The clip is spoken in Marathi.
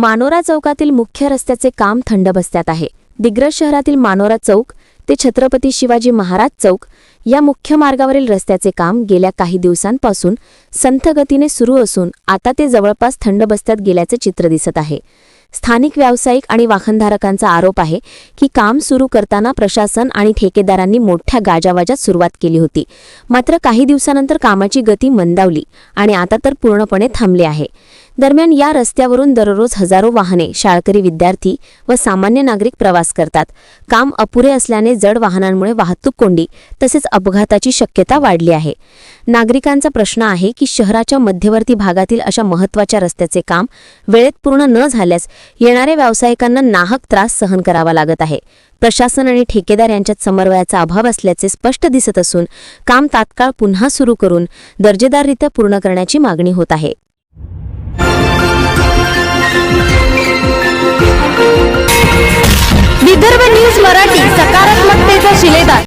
मानोरा चौकातील मुख्य रस्त्याचे काम थंड बसत्यात आहे. दिग्रज शहरातील मानोरा चौक ते छत्रपती शिवाजी महाराज चौक या मुख्य मार्गावरील रस्त्याचे काम गेल्या काही दिवसांपासून संथ गतीने सुरू असून आता ते जवळपास थंड बस्त्यात गेल्याचे चित्र दिसत आहे. स्थानिक व्यावसायिक आणि वाहनधारकांचा आरोप आहे की काम सुरू करताना प्रशासन आणि ठेकेदारांनी मोठ्या गाजावाजात सुरुवात केली होती. मात्र काही दिवसानंतर कामाची गती मंदावली आणि आता तर पूर्णपणे थांबले आहे. दरम्यान या रस्त्यावरून दररोज हजारो वाहने शाळकरी विद्यार्थी व सामान्य नागरिक प्रवास करतात. काम अपुरे असल्याने जड वाहनांमुळे वाहतूक कोंडी तसेच अपघाताची शक्यता वाढली आहे. नागरिकांचा प्रश्न आहे की शहराच्या मध्यवर्ती भागातील अशा महत्त्वाच्या रस्त्याचे काम वेळेत पूर्ण न झाल्यास येणाऱ्या व्यावसायिकांना नाहक त्रास सहन करावा लागत आहे. प्रशासन आणि ठेकेदार यांच्यात समन्वयाचा अभाव असल्याचे स्पष्ट दिसत असून काम तात्काळ पुन्हा सुरू करून दर्जेदाररित्या पूर्ण करण्याची मागणी होत आहे.